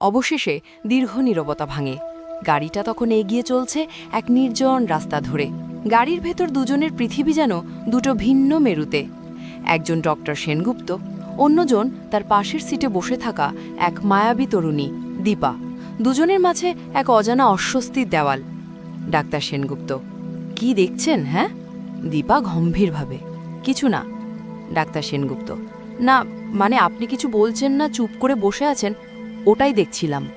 অবশেষে দীর্ঘ নীরবতা ভাঙে। গাড়িটা তখন এগিয়ে চলছে এক নির্জন রাস্তা ধরে। গাড়ির ভেতর দুজনের পৃথিবী যেন দুটো ভিন্ন মেরুতে। একজন ডক্টর সেনগুপ্ত, অন্যজন তার পাশের সিটে বসে থাকা এক মায়াবী তরুণী, দীপা। দুজনের মাঝে এক অজানা অস্বস্তির দেওয়াল। ডাক্তার সেনগুপ্ত, কি দেখছেন হ্যাঁ? দীপা গম্ভীরভাবে, কিছু না। ডাক্তার সেনগুপ্ত, না মানে আপনি কিছু বলছেন না, চুপ করে বসে আছেন? ওটাই দেখছিলাম।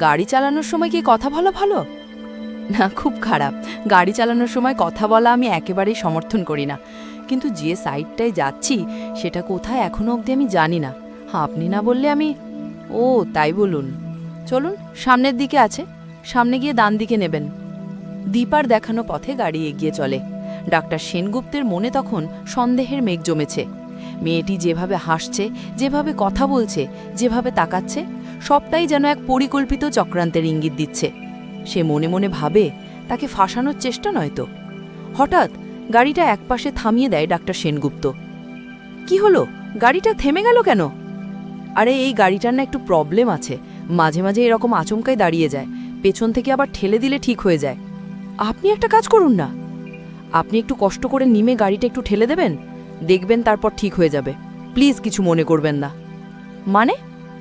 গাড়ি চালানোর সময় কি কথা বলা ভালো? না, খুব খারাপ। গাড়ি চালানোর সময় কথা বলা আমি একেবারেই সমর্থন করি না। কিন্তু যে সাইডটায় যাচ্ছি, সেটা কোথায় এখনও অবধি আমি জানি না। আপনি না বললে আমি ও, তাই বলুন। চলুন, সামনের দিকে আছে। সামনে গিয়ে ডান দিকে নেবেন। দীপার দেখানো পথে গাড়ি এগিয়ে চলে। ডাক্তার সেনগুপ্তের মনে তখন সন্দেহের মেঘ জমেছে। মেয়েটি যেভাবে হাসছে, যেভাবে কথা বলছে, যেভাবে তাকাচ্ছে, সবটাই যেন এক পরিকল্পিত চক্রান্তের ইঙ্গিত দিচ্ছে। সে মনে মনে ভাবে, তাকে ফাঁসানোর চেষ্টা নয় তো? হঠাৎ গাড়িটা একপাশে থামিয়ে দেয় ডাক্তার সেনগুপ্ত। কি হলো? গাড়িটা থেমে গেল কেন? আরে, এই গাড়িটার না একটু প্রবলেম আছে। মাঝে মাঝে এরকম আচমকাই দাঁড়িয়ে যায়। পেছন থেকে আবার ঠেলে দিলে ঠিক হয়ে যায়। আপনি একটা কাজ করুন না। আপনি একটু কষ্ট করে নিমে গাড়িটা একটু ঠেলে দেবেন? দেখবেন তারপর ঠিক হয়ে যাবে। প্লিজ কিছু মনে করবেন না। মানে?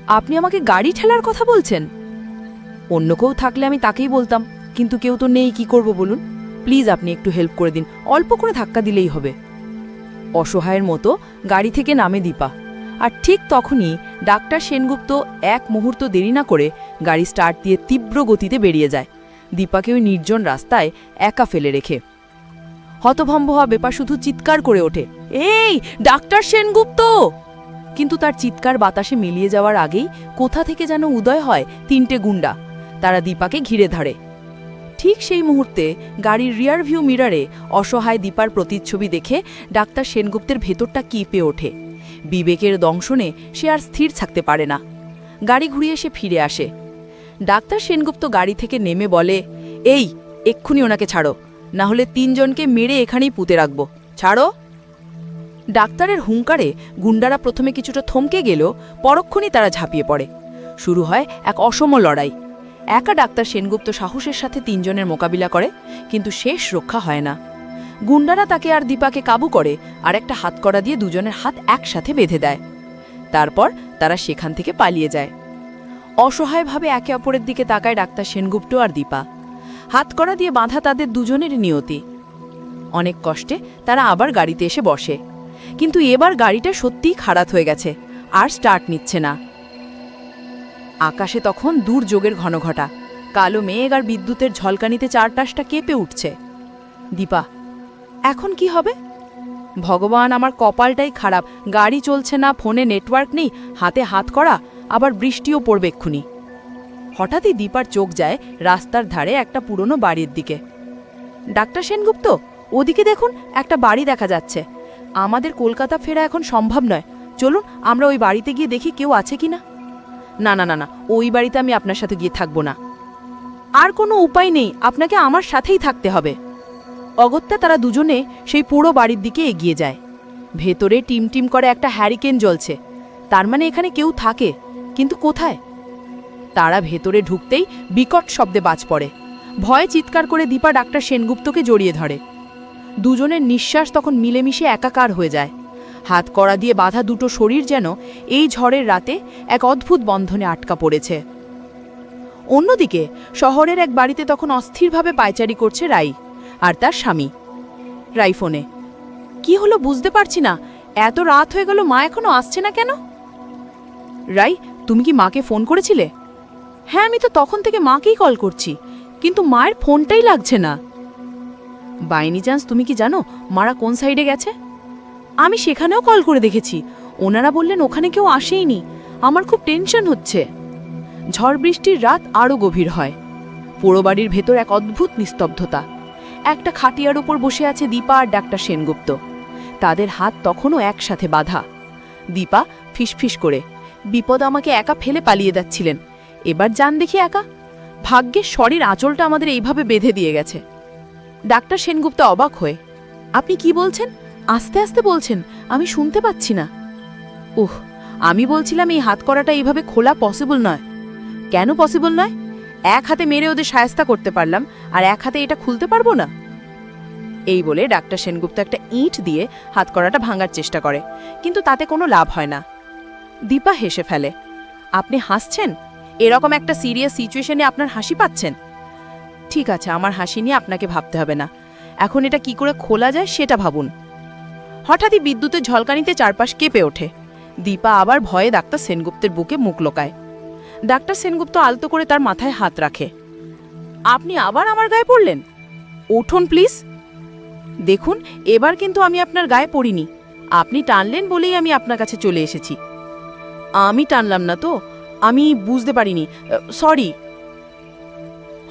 আপনি আমাকে গাড়ি ঠেলার কথা বলছেন? অন্য কেউ থাকলে আমি তাকেই বলতাম, কিন্তু কেউ তো নেই, কি করব বলুন? প্লিজ আপনি একটু হেল্প করে দিন, অল্প করে ধাক্কা দিলেই হবে। অসহায়ের মতো গাড়ি থেকে নামে দীপা। আর ঠিক তখনই ডাক্তার সেনগুপ্ত এক মুহূর্ত দেরি না করে গাড়ি স্টার্ট দিয়ে তীব্র গতিতে বেরিয়ে যায়। দীপাকে ওই নির্জন রাস্তায় একা ফেলে রেখে। হতভম্ব হওয়া বেপা শুধু চিৎকার করে ওঠে। এই, ডাক্তার সেনগুপ্ত! কিন্তু তার চিৎকার বাতাসে মিলিয়ে যাওয়ার আগেই কোথা থেকে যেন উদয় হয় তিনটে গুন্ডা। তারা দীপাকে ঘিরে ধরে। ঠিক সেই মুহূর্তে গাড়ির রিয়ার ভিউ মিরারে অসহায় দীপার প্রতিচ্ছবি দেখে ডাক্তার সেনগুপ্তের ভেতরটা কিপে ওঠে। বিবেকের দংশনে সে আর স্থির থাকতে পারে না। গাড়ি ঘুরিয়ে সে ফিরে আসে। ডাক্তার সেনগুপ্ত গাড়ি থেকে নেমে বলে, এই, এক্ষুনি ওনাকে ছাড়ো। না হলে তিনজনকে মেরে এখানেই পুঁতে রাখব। ছাড়ো। ডাক্তারের হুঙ্কারে গুন্ডারা প্রথমে কিছুটা থমকে গেল পরক্ষণই তারা ঝাঁপিয়ে পড়ে। শুরু হয় এক অসম লড়াই। একা ডাক্তার সেনগুপ্ত সাহসের সাথে তিনজনের মোকাবিলা করে, কিন্তু শেষ রক্ষা হয় না। গুন্ডারা তাকে আর দীপাকে কাবু করে, আর একটা হাতকড়া দিয়ে দুজনের হাত একসাথে বেঁধে দেয়। তারপর তারা সেখান থেকে পালিয়ে যায়। অসহায়ভাবে একে অপরের দিকে তাকায় ডাক্তার সেনগুপ্ত আর দীপা। হাতকড়া দিয়ে বাঁধা তাদের দুজনেরই নিয়তি। অনেক কষ্টে তারা আবার গাড়িতে এসে বসে। কিন্তু এবার গাড়িটা সত্যিই খারাপ হয়ে গেছে, আর স্টার্ট নিচ্ছে না। আকাশে তখন দুর্যোগের ঘনঘটা। কালো মেঘ আর বিদ্যুতের ঝলকানিতে চারটাসটা কেঁপে উঠছে। দীপা, এখন কি হবে? ভগবান, আমার কপালটাই খারাপ। গাড়ি চলছে না, ফোনে নেটওয়ার্ক নেই, হাতে হাত করা, আবার বৃষ্টিও পড়বে এক্ষুনি। হঠাৎই দীপার চোখ যায় রাস্তার ধারে একটা পুরনো বাড়ির দিকে। ডাক্তার সেনগুপ্ত, ওদিকে দেখুন, একটা বাড়ি দেখা যাচ্ছে। আমাদের কলকাতা ফেরা এখন সম্ভব নয়। চলুন, আমরা ওই বাড়িতে গিয়ে দেখি কেউ আছে কি না না না না না ওই বাড়িতে আমি আপনার সাথে গিয়ে থাকব না। আর কোনো উপায় নেই, আপনাকে আমার সাথেই থাকতে হবে। অগত্যা তারা দুজনে সেই পুরো বাড়ির দিকে এগিয়ে যায়। ভেতরে টিম টিম করে একটা হ্যারিকেন জ্বলছে। তার মানে এখানে কেউ থাকে, কিন্তু কোথায়? তারা ভেতরে ঢুকতেই বিকট শব্দে বাজ পড়ে। ভয়ে চিৎকার করে দীপা ডাক্তার সেনগুপ্তকে জড়িয়ে ধরে। দুজনের নিঃশ্বাস তখন মিলেমিশে একাকার হয়ে যায়। হাত কড়া দিয়ে বাঁধা দুটো শরীর যেন এই ঝড়ের রাতে এক অদ্ভুত বন্ধনে আটকা পড়েছে। অন্যদিকে শহরের এক বাড়িতে তখন অস্থিরভাবে পায়চারি করছে রাই আর তার স্বামী। রাই ফোনে, কি হলো বুঝতে পারছি না, এত রাত হয়ে গেল মা এখনও আসছে না কেন? রাই, তুমি কি মাকে ফোন করেছিলে? হ্যাঁ আমি তো তখন থেকে মাকেই কল করছি, কিন্তু মায়ের ফোনটাই লাগছে না। বাইনি চান্স তুমি কি জানো মারা কোন সাইডে গেছে? আমি সেখানেও কল করে দেখেছি, ওনারা বললেন ওখানে কেউ আসেইনি, আমার খুব টেনশন হচ্ছে। ঝড় বৃষ্টির রাত আরও গভীর হয় পোড়ো বাড়ির ভেতর এক অদ্ভুত নিস্তব্ধতা। একটা খাটিয়ার ওপর বসে আছে দীপা আর ডাক্তার সেনগুপ্ত, তাদের হাত তখনও একসাথে বাঁধা। দীপা ফিসফিস করে, বিপদ আমাকে একা ফেলে পালিয়ে যাচ্ছিলেন এবার যান দেখি একা। ভাগ্যের শরীর আঁচলটা আমাদের এইভাবে বেঁধে দিয়ে গেছে। ডাক্তার সেনগুপ্ত অবাক হয়ে, আপনি কি বলছেন? আস্তে আস্তে বলছেন, আমি শুনতে পাচ্ছি না। উহ, আমি বলছিলাম এই হাত করাটা এইভাবে খোলা পসিবল নয়। কেন পসিবল নয়? এক হাতে মেরে ওদের সায়স্তা করতে পারলাম, আর এক হাতে এটা খুলতে পারব না? এই বলে ডাক্তার সেনগুপ্ত একটা ইঁট দিয়ে হাতকড়াটা ভাঙার চেষ্টা করে, কিন্তু তাতে কোনো লাভ হয় না। দীপা হেসে ফেলে, আপনি হাসছেন? এরকম একটা সিরিয়াস সিচুয়েশনে আপনার হাসি পাচ্ছেন? ঠিক আছে, আমার হাসি নিয়ে আপনাকে ভাবতে হবে না। এখন এটা কি করে খোলা যায় সেটা ভাবুন। হঠাৎই বিদ্যুতের ঝলকানিতে চারপাশ কেঁপে ওঠে। দীপা আবার ভয়ে ডাক্তার সেনগুপ্তের বুকে মুখ লোকায়। ডাক্তার সেনগুপ্ত আলতো করে তার মাথায় হাত রাখে। আপনি আবার আমার গায়ে পড়লেন? উঠুন প্লিজ দেখুন, এবার কিন্তু আমি আপনার গায়ে পড়িনি। আপনি টানলেন বলেই আমি আপনার কাছে চলে এসেছি। আমি টানলাম না তো? আমি বুঝতে পারিনি। সরি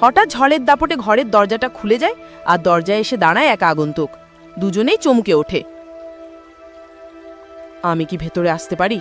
হঠাৎ ঝড়ের দাপটে ঘরের দরজাটা খুলে যায় আর দরজায় এসে দাঁড়ায় এক আগন্তুক। দুজনেই চমকে ওঠে। আমি কি ভেতরে আসতে পারি?